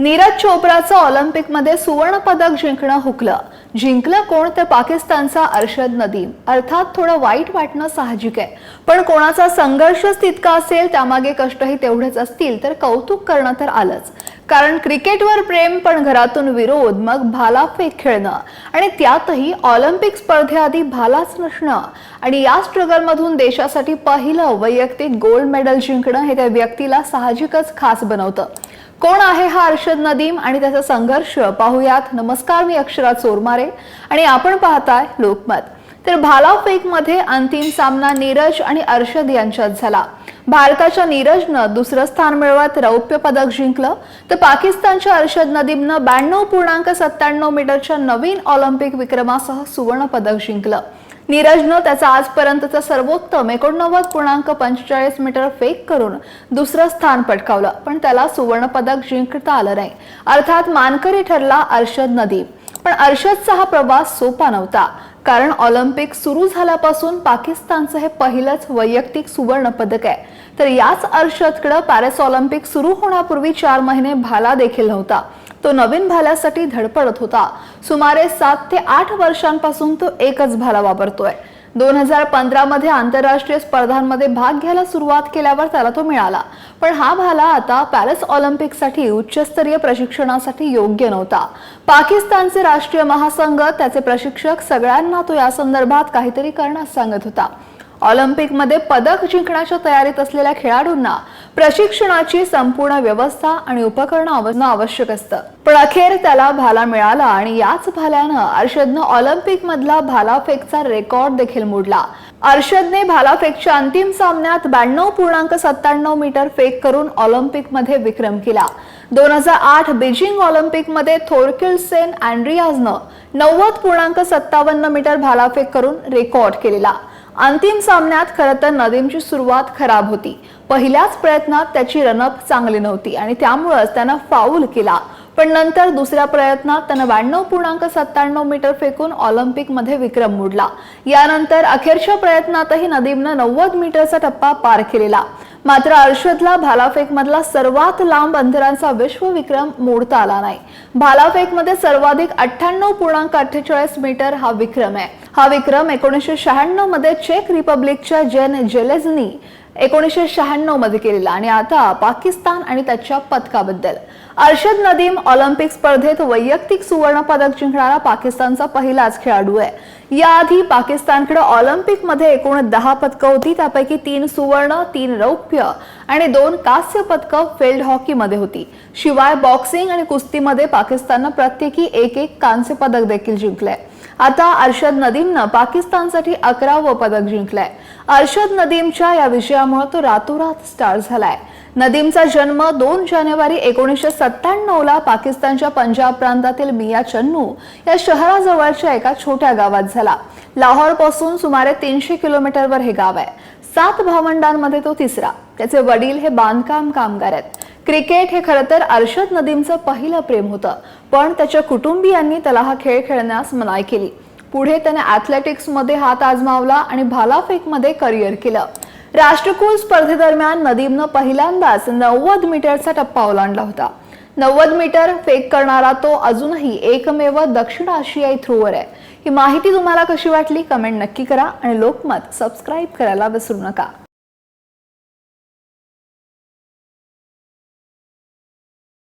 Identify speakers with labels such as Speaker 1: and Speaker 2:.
Speaker 1: नीरज चोप्राचं ऑलिम्पिकमध्ये सुवर्ण पदक जिंकणं हुकलं. जिंकलं कोण तर पाकिस्तानचा अर्शद नदीम. अर्थात थोडं वाईट वाटणं साहजिक आहे. पण कोणाचा संघर्षच तितका असेल त्यामागे कष्टही तेवढेच असतील तर कौतुक करणं तर आलंच. कारण क्रिकेटवर प्रेम पण घरातून विरोध मग भालाफेक खेळणं. आणि त्यातही ऑलिम्पिक स्पर्धेआधी भालाच नसणं. आणि या स्ट्रगलमधून देशासाठी पहिलं वैयक्तिक गोल्ड मेडल जिंकणं हे त्या व्यक्तीला साहजिकच खास बनवतं. कोण आहे हा अर्शद नदीम आणि त्याचा संघर्ष? पाहूयात. नमस्कार मी अक्षरा चोरमारे आणि आपण पाहताय लोकमत. तर भालाफेकमध्ये अंतिम सामना नीरज आणि अर्शद यांच्यात झाला. भारताच्या नीरजनं दुसरं स्थान मिळवत रौप्य पदक जिंकलं. तर पाकिस्तानच्या अर्शद नदीमनं ब्याण्णव पूर्णांक सत्त्याण्णव मीटरच्या नवीन ऑलिम्पिक विक्रमासह सुवर्ण पदक जिंकलं. नीरजनं त्याचा आजपर्यंतचा सर्वोत्तम एकोणनव्वद पूर्णांक पंचेचाळीस मीटर फेक करून दुसरं स्थान पटकावलं पण त्याला सुवर्णपदक जिंकता आलं नाही. अर्थात मानकरी ठरला अर्षद नदी पण अर्षदचा हा प्रवास सोपा नव्हता कारण ऑलिम्पिक सुरू झाल्यापासून पाकिस्तानचं हे पहिलंच वैयक्तिक सुवर्ण पदक आहे. तर याच अर्षदकडं पॅरिस ऑलिम्पिक सुरू होण्यापूर्वी चार महिने भाला देखील नव्हता. तो नवीन भाल्यासाठी धडपडत होता. सुमारे सात ते आठ वर्षांपासून तो एकच भाला वापरतोय. दोन हजार पंधरा मध्ये आंतरराष्ट्रीय स्पर्धांमध्ये भाग घ्यायला सुरुवात केल्यावर त्याला तो मिळाला. पण हा भाला आता पॅरिस ऑलिम्पिकसाठी उच्चस्तरीय प्रशिक्षणासाठी योग्य नव्हता. पाकिस्तानचे राष्ट्रीय महासंघ त्याचे प्रशिक्षक सगळ्यांना तो या संदर्भात काहीतरी करण्यास सांगत होता. ऑलिम्पिकमध्ये पदक जिंकण्याच्या तयारीत असलेल्या खेळाडूंना प्रशिक्षणाची संपूर्ण व्यवस्था आणि उपकरणं आवश्यक आवश्यक असतं. पण अखेर त्याला भाला मिळाला आणि याच भाल्यानं अर्षदनं ऑलिम्पिक मधला भालाफेकचा रेकॉर्ड देखील मोडला. अर्षदने भालाफेकच्या अंतिम सामन्यात ब्याण्णव पूर्णांक सत्त्याण्णव मीटर फेक करून ऑलिम्पिकमध्ये विक्रम केला. दोन हजार आठ बीजिंग ऑलिम्पिकमध्ये थोरकिल सेन अँड्रियाजनं नव्वद पूर्णांक सत्तावन्न मीटर भालाफेक करून रेकॉर्ड केलेला. अंतिम सामन्यात खरं तर नदीमची सुरुवात खराब होती. पहिल्याच प्रयत्नात त्याची रनअप चांगली नव्हती आणि त्यामुळंच त्यानं फाऊल केला. पण नंतर दुसऱ्या प्रयत्नात त्यानं ब्याण्णव पूर्णांक सत्त्याण्णव मीटर फेकून ऑलिम्पिकमध्ये विक्रम मोडला. यानंतर अखेरच्या प्रयत्नातही नदीमनं नव्वद मीटरचा टप्पा पार केलेला. मात्र अर्षदला भालाफेकमधला सर्वात लांब अंतरांचा विश्व विक्रम मोडता आला नाही. भालाफेकमध्ये सर्वाधिक अठ्ठ्याण्णव पूर्णांक अठ्ठेचाळीस मीटर हा विक्रम आहे. हा विक्रम एकोणीसशे शहाण्णवमध्ये चेक रिपब्लिकच्या जेन जेलेझनी एकोणीसशे शहाण्णवमध्ये केलेला आणि आता पाकिस्तान आणि त्याच्या पदकाबद्दल अर्शद नदीम ऑलिम्पिक स्पर्धेत वैयक्तिक सुवर्ण पदक जिंकणारा पाकिस्तानचा पहिलाच खेळाडू आहे. याआधी पाकिस्तानकडे ऑलिम्पिकमध्ये एकूण दहा पदकं होती त्यापैकी तीन सुवर्ण तीन रौप्य आणि दोन कांस्य पदकं फील्ड हॉकीमध्ये होती. शिवाय बॉक्सिंग आणि कुस्तीमध्ये पाकिस्ताननं प्रत्येकी एक एक कांस्य पदक देखील जिंकलंय. आता अर्शद नदीमनं पाकिस्तानसाठी अकरावं पदक जिंकलंय. अर्शद नदीमच्या या विजयामुळे तो रातोरात स्टार झालाय. नदीमचा जन्म दोन जानेवारी एकोणीसशे सत्त्याण्णव ला पाकिस्तानच्या पंजाब प्रांतातील मिया चन्नू या शहराजवळच्या एका छोट्या गावात झाला. लाहोरपासून सुमारे तीनशे किलोमीटरवर हे गाव आहे. सात भावंडांमध्ये तो तिसरा. त्याचे वडील हे बांधकाम कामगार आहेत. क्रिकेट हे खरं तर अर्शद नदीमचं पहिलं प्रेम होतं. पण त्याच्या कुटुंबियांनी त्याला हा खेळ खेळण्यास मनाई केली. पुढे त्याने ॲथलेटिक्समध्ये हात आजमावला आणि भालाफेकमध्ये करिअर केलं. राष्ट्रकुल स्पर्धेदरम्यान नदीमनं पहिल्यांदाच नव्वद मीटरचा टप्पा ओलांडला होता. नव्वद मीटर फेक करणारा तो अजूनही एकमेव दक्षिण आशियाई थ्रोवर आहे. ही माहिती तुम्हाला कशी वाटली? कमेंट नक्की करा आणि लोकमत सबस्क्राईब करायला विसरू नका.